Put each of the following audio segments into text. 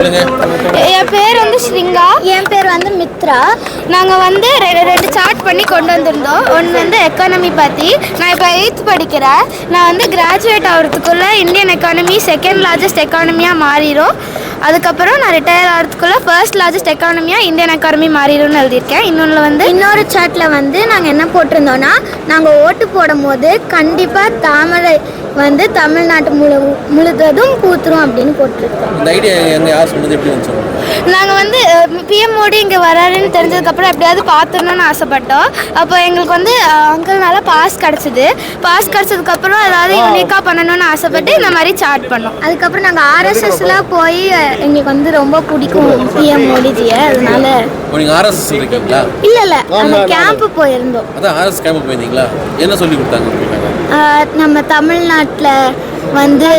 என் பேர் வந்து ஸ்ரிங்கா. என் பேர் வந்து மித்ரா. நாங்கள் வந்து ரெ- ரெண்டு சார்ட் பண்ணி கொண்டு வந்திருந்தோம். ஒன்று வந்து எக்கானமி பற்றி நான் இப்போ எயித்து படிக்கிறேன். நான் வந்து கிராஜுவேட் ஆகிறதுக்குள்ளே இந்தியன் எக்கானமி செகண்ட் லார்ஜஸ்ட் எக்கானமியாக மாறிடும் அதுக்கப்புறம் நான் ரிட்டையர் ஆகிறதுக்குள்ளே ஃபர்ஸ்ட் லார்ஜஸ்ட் எக்கானமியாக இந்தியன் எக்கானமி மாறிடும்னு எழுதியிருக்கேன். இன்னொன்று வந்து இன்னொரு சாட்ல வந்து நாங்கள் என்ன போட்டிருந்தோம்னா நாங்கள் ஓட்டு போடும் போது கண்டிப்பாக தாமரை வந்து தமிழ்நாட்டு முழு முழுவதும் பூத்துரும் அப்படின்னு போட்டிருக்கோம். இந்த ஐடியா எங்க யார் சொன்னது? எப்படி வந்துச்சு நாங்கள் வந்து பிஎம் மோடி இங்கே வராருன்னு தெரிஞ்சதுக்கப்புறம் எப்படியாவது பார்த்துடணும்னு ஆசைப்பட்டோம். அப்போ எங்களுக்கு வந்து அங்கிள்னால பாஸ் கிடச்சிது. பாஸ் கிடச்சதுக்கப்புறம் ஏதாவது யூனிக்காக பண்ணணும்னு ஆசைப்பட்டு இந்த மாதிரி சார்ட் பண்ணோம். அதுக்கப்புறம் நாங்கள் ஆர்எஸ்எஸ்ல போய் எங்களுக்கு வந்து ரொம்ப பிடிக்கும் பிஎம் மோடிஜியை அதனால நீங்கள் ஆர்எஸ்எஸ் இருக்கீங்களா இல்லை இல்லை. அந்த கேம்ப் போயிருந்தோம். அதான் ஆர்எஸ் கேம்பு போயிருந்தீங்களா? என்ன சொல்லி கொடுத்தாங்க? நம்ம தமிழ்நாட்டில் வந்து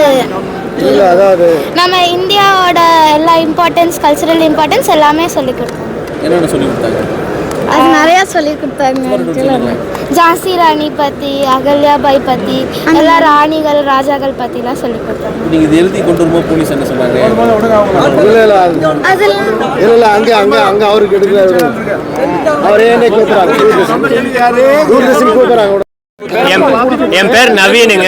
நம்ம இந்தியாவோட எல்லா இம்பார்ட்டன்ஸ் கல்ச்சுரல் இம்பார்ட்டன்ஸ் எல்லாமே சொல்லி கொடுத்தோம் அது நிறையா சொல்லி கொடுத்தாங்க. ஜான்சி ராணி பற்றி அகல்யாபாய் பற்றி எல்லா ராணிகள் ராஜாக்கள் பற்றிலாம் சொல்லி கொடுத்தாங்க நீங்கள் இது எழுதி கொண்டு வரும்போது போலீஸ் என்ன சொன்னாங்க? இல்ல இல்ல இல்ல அங்க அங்க அங்க அவருக்கு எடுக்கல அவரே. என்ன கூப்பிடுறாங்க தூர்தர்ஷன் கூப்பிடுறாங்க என் என் பேர் நவீனுங்க.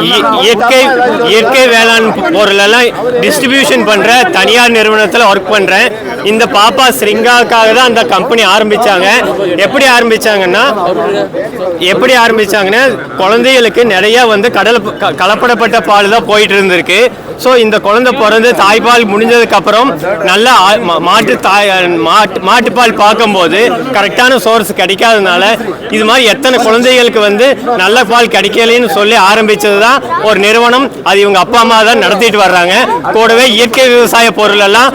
இ- இயற்கை இயற்கை வேளாண் பொருளெல்லாம் டிஸ்ட்ரிபியூஷன் பண்ற தனியார் நிறுவனத்தில் ஒர்க் பண்றேன். இந்த பாப்பா ஸ்ரிங்காவுக்காக தான் அந்த கம்பெனி ஆரம்பிச்சாங்க. எப்படி ஆரம்பிச்சாங்கன்னா எப்படி ஆரம்பிச்சாங்கன்னா குழந்தைகளுக்கு நிறைய வந்து கடல் கலப்படப்பட்ட பால் தான் போயிட்டு இருந்திருக்கு. ஸோ இந்த குழந்தை பிறந்து தாய்ப்பால் முடிஞ்சதுக்கப்புறம் நல்லா ஆ- மா- மாட்டு தாய் மாட்டு மாட்டுப்பால் பார்க்கும்போது கரெக்டான சோர்ஸ் கிடைக்காதனால இது மாதிரி எத்தனை குழந்தைகளுக்கு வந்து நல்ல பால் கிடைக்கலன்னு சொல்லி ஆரம்பிச்சது தான் ஒரு நிறுவனம். அது இவங்க அப்பா அம்மா தான் நடத்திட்டு வர்றாங்க. கூடவே இயற்கை விவசாய பொருள் எல்லாம்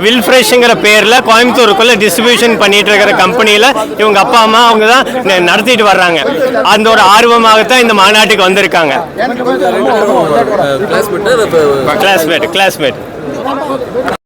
வில் ஃப்ரெஷ்ங்கிற பேரில் கோயம்புத்தூருக்குள்ளே டிஸ்ட்ரிபியூஷன் பண்ணிட்டு இருக்கிற கம்பெனியில் இவங்க அப்பா அம்மா அவங்க தான் ந- நடத்திட்டு வர்றாங்க. அந்த ஒரு ஆர்வமாகத்தான் இந்த மாநாட்டுக்கு வந்திருக்காங்க. classmate classmate.